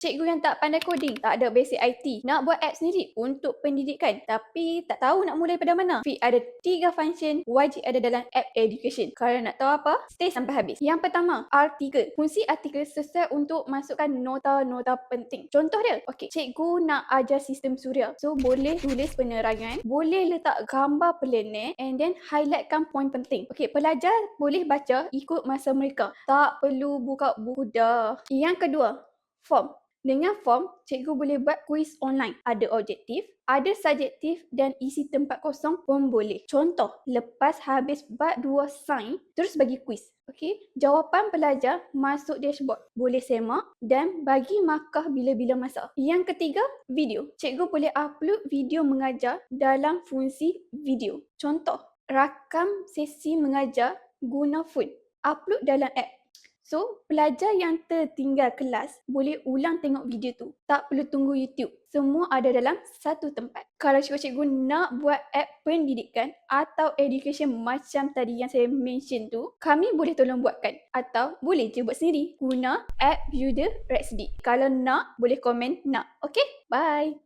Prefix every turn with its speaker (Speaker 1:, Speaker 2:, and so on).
Speaker 1: Cikgu yang tak pandai coding, tak ada basic IT, nak buat app sendiri untuk pendidikan tapi tak tahu nak mulai pada mana. Fi ada tiga function wajib ada dalam app education. Kalau nak tahu apa, stay sampai habis. Yang pertama, artikel. Fungsi artikel sesuai untuk masukkan nota-nota penting. Contoh dia, okey, cikgu nak ajar sistem suria. So, boleh tulis penerangan, boleh letak gambar planet and then highlightkan poin penting. Okey, pelajar boleh baca ikut masa mereka. Tak perlu buka buku dah. Yang kedua, form. Dengan form, cikgu boleh buat kuis online. Ada objektif, ada subjektif dan isi tempat kosong pun boleh. Contoh, lepas habis bab 2 sains, terus bagi kuis. Okey, jawapan pelajar masuk dashboard. Boleh semak dan bagi markah bila-bila masa. Yang ketiga, video. Cikgu boleh upload video mengajar dalam fungsi video. Contoh, rakam sesi mengajar guna phone. Upload dalam app. So, pelajar yang tertinggal kelas boleh ulang tengok video tu. Tak perlu tunggu YouTube. Semua ada dalam satu tempat. Kalau cikgu-cikgu nak buat app pendidikan atau education macam tadi yang saya mention tu, kami boleh tolong buatkan. Atau boleh je buat sendiri guna app builder Rexd. Kalau nak, boleh komen nak. Okay, bye.